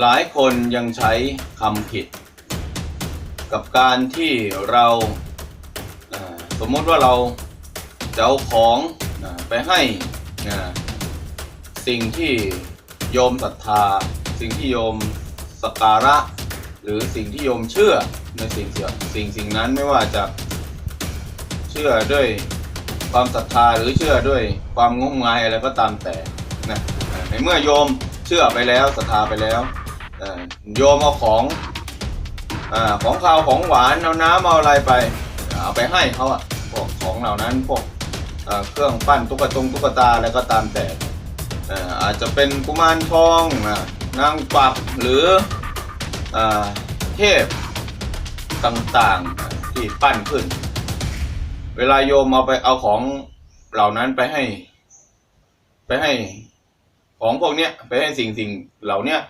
หลายคนยังใช้คำผิด กับการที่เราสมมติว่าเราจะเอาของไปให้สิ่งที่โยมศรัทธา สิ่งที่โยมสกการะ หรือสิ่งที่โยมเชื่อในสิ่งเสียสิ่งสิ่งนั้นไม่ว่าจะเชื่อด้วยความศรัทธาหรือเชื่อด้วยความงมงายอะไรก็ตามแต่นะในเมื่อโยมเชื่อไปแล้วศรัทธาไปแล้ว โยมเอาของอของข้าวของหวานเอาน้ำเอาอะไรไป เอาไปให้เขาอะพวกของเหล่านั้นพวกเครื่องปั้นตุ๊กตงตุ๊กตาอะไรก็ตามแต่ออาจจะเป็นกุมารทองนางกวักหรืออเทพต่างๆที่ปั้นขึ้น เวลาโยมเอาไปเอาของเหล่านั้นไปให้ ไปให้ของพวกเนี้ยไปให้สิ่งสิ่งเหล่าเนี้ย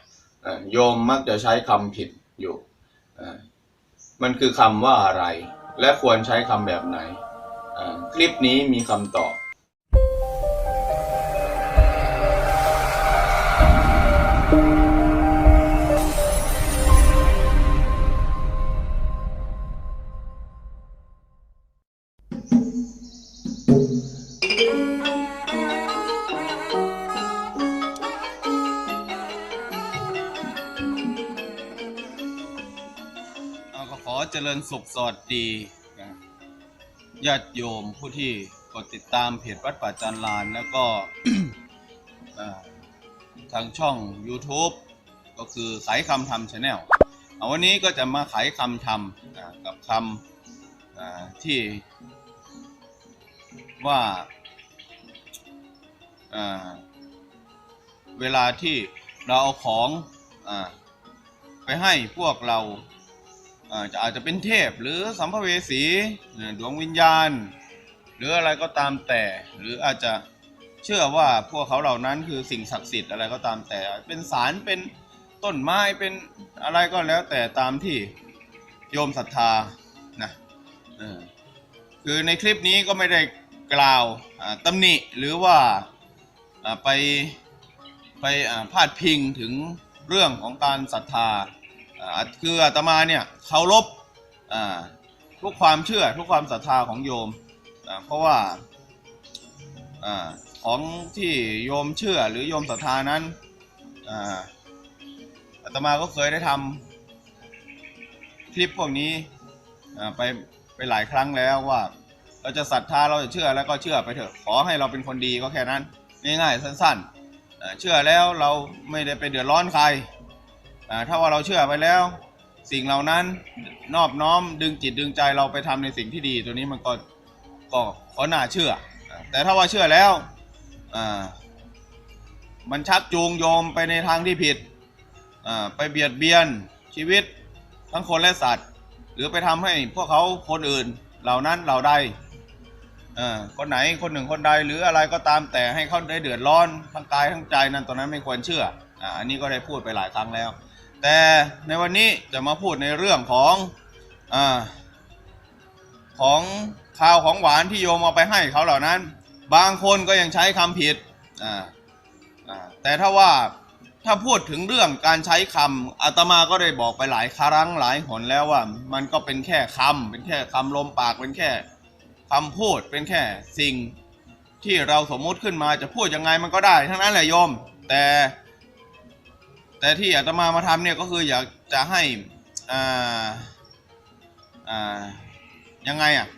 โยมมักจะใช้คำผิดอยู่ มันคือคำว่าอะไร และควรใช้คำแบบไหน คลิปนี้มีคำตอบ ริญสุขสวัสดีญาติโยมผู้ที่กดติดตามเพจวัดป่าจันลานแล้วก็ทางช่อง YouTube ก็คือไขคำทำชาแนลวันนี้ก็จะมาไขคำทำอ่ากับคำที่ว่าเวลาที่เราเอาของอไปให้พวกเรา อาจจะเป็นเทพหรือสัมภเวสีดวงวิญญาณ หรืออะไรก็ตามแต่ หรืออาจจะเชื่อว่าพวกเขาเหล่านั้นคือสิ่งศักดิ์สิทธิ์อะไรก็ตามแต่ เป็นสารเป็นต้นไม้เป็นอะไรก็แล้วแต่ตามที่โยมศรัทธานะคือในคลิปนี้ก็ไม่ได้กล่าวตำหนิหรือว่าไปไปพาดพิงถึงเรื่องของการศรัทธา คืออาตมาเนี่ยเคารพทุกความเชื่อทุกความศรัทธาของโยม เพราะว่าอของที่โยมเชื่อหรือโยมศรัทธานั้นอาตมาก็เคยได้ทำคลิปพวกนี้ไปไปหลายครั้งแล้วว่าเราจะศรัทธาเราจะเชื่อแล้วก็เชื่อไปเถอะขอให้เราเป็นคนดีก็แค่นั้น ง่ายๆสั้นๆเชื่อแล้วเราไม่ได้ไปเดือดร้อนใคร ถ้าว่าเราเชื่อไปแล้ว สิ่งเหล่านั้นนอบน้อมดึงจิตดึงใจเราไปทำในสิ่งที่ดีตัวนี้มันก็ก็ก็น่าเชื่อ แต่ถ้าว่าเชื่อแล้วมันชักจูงโยมไปในทางที่ผิดไปเบียดเบียนชีวิตทั้งคนและสัตว์ หรือไปทำให้พวกเขาคนอื่นเหล่านั้นเหล่าใดคนไหนคนหนึ่งคนใดหรืออะไรก็ตามแต่ให้เขาได้เดือดร้อนทั้งกายทั้งใจนั้นตอนนั้นไม่ควรเชื่อออันนี้ก็ได้พูดไปหลายครั้งแล้ว แต่ในวันนี้จะมาพูดในเรื่องของอของข้าวของหวานที่โยมเอาไปให้เขาเหล่านั้น บางคนก็ยังใช้คำผิดแต่ถ้าว่าถ้าพูดถึงเรื่องการใช้คำอาตมาก็ได้บอกไปหลายครั้งหลายหนแล้วว่า มันก็เป็นแค่คำเป็นแค่คำลมปากเป็นแค่คำพูดเป็นแค่สิ่งที่เราสมมุติขึ้นมาจะพูดยังไงมันก็ได้ ทั้งนั้นแหละโยม แต่ แต่ที่อาตมามาทำเนี่ยก็คืออยากจะให้อ่าอ่ายังไงอะ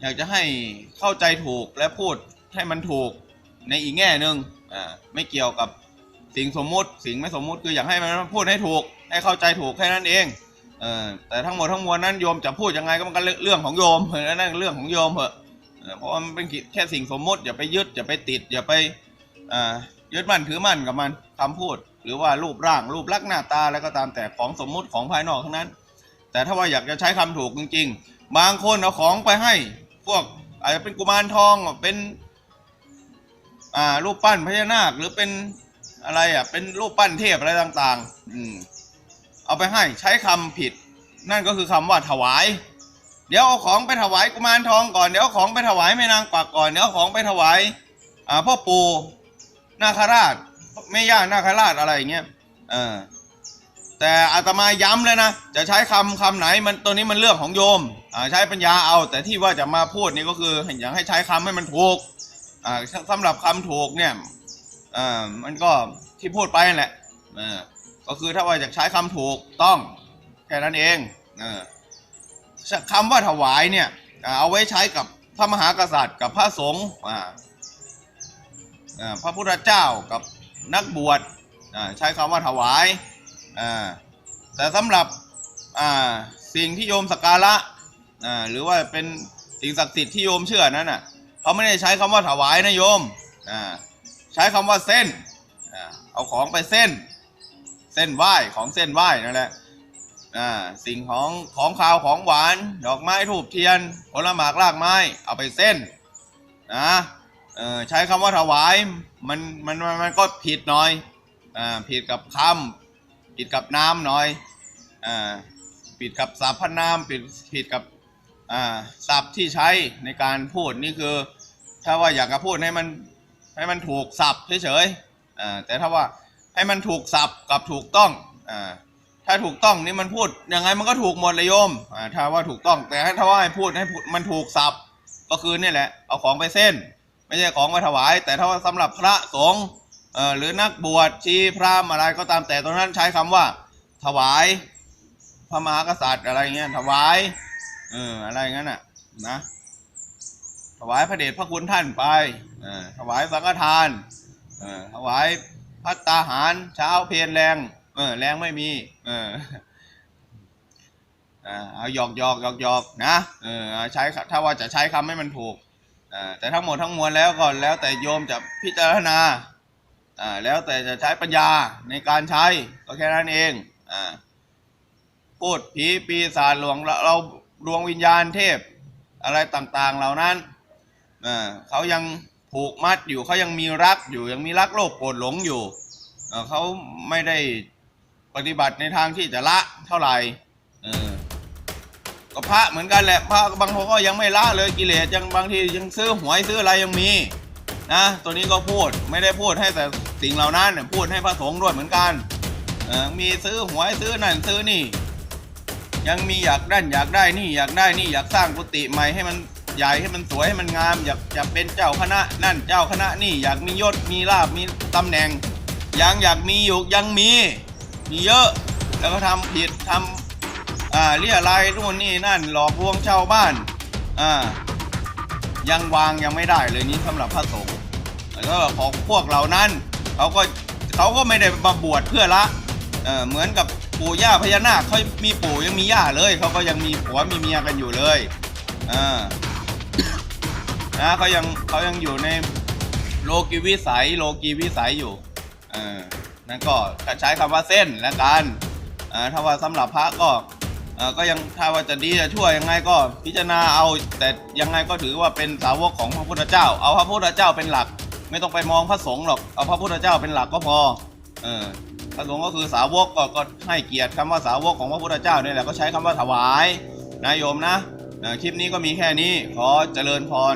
อยากจะให้เข้าใจถูกและพูดให้มันถูกในอีกแง่หนึ่งอ่าไม่เกี่ยวกับสิ่งสมมุติ สิ่งไม่สมมุติคืออยากให้มันพูดให้ถูก ให้เข้าใจถูกแค่นั้นเองเออแต่ทั้งหมดทั้งมวลนั้นโยมจะพูดยังไงก็มันก็เรื่องของโยมเออนั่นเรื่องของโยมเหอะเพราะมันเป็นแค่สิ่งสมมุติอย่าไปยึดอย่าไปติดอย่าไปอ่ายึดมั่นถือมั่นกับมันคำพูด หรือว่ารูปร่างรูปลักษณ์หน้าตาแล้วก็ตามแต่ของสมมุติของภายนอกทั้งนั้น แต่ถ้าว่าอยากจะใช้คำถูกจริง ๆ บางคนเอาของไปให้ พวกอาจจะเป็นกุมารทองเป็นอ่ารูปปั้นพญานาคหรือเป็นอะไรอะเป็นรูปปั้นเทพอะไรต่างๆอืมเอาไปให้ใช้คำผิด นั่นก็คือคำว่าถวาย เดี๋ยวเอาของไปถวายกุมารทองก่อนเดี๋ยวเอาของไปถวายแม่นางกวักก่อนเดี๋ยวเอาของไปถวายอ่าพ่อปู่นาคราช แม่ย่านาคราชอะไรอย่างเงี้ยเออแต่อาตมาย้ำเลยนะ จะใช้คำคำไหนมันตัวนี้มันเรื่องของโยมอ่าใช้ปัญญาเอา แต่ที่ว่าจะมาพูดนี่ก็คืออยากให้ใช้คำให้มันถูกอ่าสำหรับคำถูกเนี่ยอ่ามันก็ที่พูดไปนั่นแหละเออก็คือถ้าว่าอยากใช้คำถูกต้องแค่นั้นเองเออคำว่าถวายเนี่ยอ่าเอาไว้ใช้กับพระมหากษัตริย์กับพระสงฆ์อ่าพระพุทธเจ้ากับ นักบวชใช้คำว่าถวายแต่สำหรับสิ่งที่โยมสักการะหรือว่าเป็นสิ่งศักดิ์สิทธิ์ที่โยมเชื่อนั้นน่ะเขาไม่ได้ใช้คำว่าถวายนะโยมใช้คำว่าเส้นเอาของไปเส้น เส้นไหว้ของเส้นไหว้นั่นแหละสิ่งของของขาวของหวาน ดอกไม้ถูกเทียนผลหมากรากไม้เอาไปเส้นนะ เออใช้คำว่าถวายมันมันมันมันก็ผิดหน่อยอ่าผิดกับคำผิดกับน้ำหน่อยอ่าผิดกับสรรพนามผิดผิดกับอ่าศัพท์ที่ใช้ในการพูดนี่คือ ถ้าว่าอยากจะพูดให้มันให้มันถูกศัพท์เฉยๆอ่าแต่ถ้าว่าให้มันถูกศัพท์กับถูกต้องอ่าถ้าถูกต้องนี่มันพูดยังไงมันก็ถูกหมดเลยโยมอ่าถ้าว่าถูกต้องแต่ถ้าว่าให้พูดให้มันถูกศัพท์ก็คือนี่แหละเอาของไปเส้น ไม่ใช่ของมาถวาย แต่ถ้าว่าสำหรับพระสงฆ์หรือนักบวชชีพราหมณ์อะไรก็ตามแต่ตรงนั้นใช้คำว่า ถวายพระมหากษัตริย์อะไรเงี้ยถวายเอออะไรงั้นน่ะนะถวายพระเดชพระคุณท่านไปอถวายสังฆทานเอถวายพัตตาหารเช้าเพลนแรงเออแรงไม่มีเออเอาหยอกหยอกหยอกหยอกนะเออใช้ถ้าว่าจะใช้คำให้มันถูก แต่ทั้งหมดทั้งมวลแล้วก็แล้วแต่โยมจะพิจารณาแล้วแต่จะใช้ปัญญาในการใช้ก็แค่นั้นเองอพูดผีปีศาจหลวงเราเราดวงวิญญาณเทพอะไรต่างๆเหล่านั้นเขายังผูกมัดอยู่เขายังมีรักอยู่ยังมีรักโลภโกรธหลงอยู่เขาไม่ได้ปฏิบัติในทางที่จะละเท่าไหร่ ก็พระเหมือนกันแหละพระบางคนก็ยังไม่ละเลยกิเลสยังบางทียังซื้อหวยซื้ออะไรยังมีนะตัวนี้ก็พูดไม่ได้พูดให้แต่สิ่งเหล่านั้นพูดให้พระสงฆ์ด้วยเหมือนกันมีซื้อหวยซื้อนั่นซื้อนี่ ยังมีอยากได้อยากได้นี่อยากได้นี่อยากสร้างกุฏิใหม่ให้มันใหญ่ให้มันสวยให้มันงาม อยากจะเป็นเจ้าคณะนั่นเจ้าคณะนี่อยากมียศมีลาบมีตำแหน่งยังอยากมีอยู่ยังมีมีเยอะแล้วก็ทำผิดทำ อ่าเรียอะไรยนู่นนี่นั่นหลอกลวงชาวบ้านอ่ายังวางยังไม่ได้เลยนี้สำหรับพระสงฆ์แล้วก็ของพวกเหล่านั้นเขาก็เขาก็ไม่ได้มาบวชเพื่อละเออเหมือนกับปู่ย่าพญานาคเขามีปู่ยังมีย่าเลยเขาก็ยังมีผัวมีเมียกันอยู่เลยอ่านะเขายังเขายังอยู่ในโลกีวิสัยโลกีวิสัยอยู่เออนั่นก็ใช้คำว่าเส้นและกันอ่าถ้าว่าสำหรับพระก็ ก็ยังถ้าว่าจะดีจะช่วยยังไงก็พิจารณาเอา แต่ยังไงก็ถือว่าเป็นสาวกของพระพุทธเจ้า เอาพระพุทธเจ้าเป็นหลัก ไม่ต้องไปมองพระสงฆ์หรอกเอาพระพุทธเจ้าเป็นหลักก็พอเออพระสงฆ์ก็คือสาวกก็ก็ให้เกียรติคำว่าสาวกของพระพุทธเจ้าเนี่ยแหละก็ใช้คำว่าถวายนะโยมนะคลิปนี้ก็มีแค่นี้ขอเจริญพร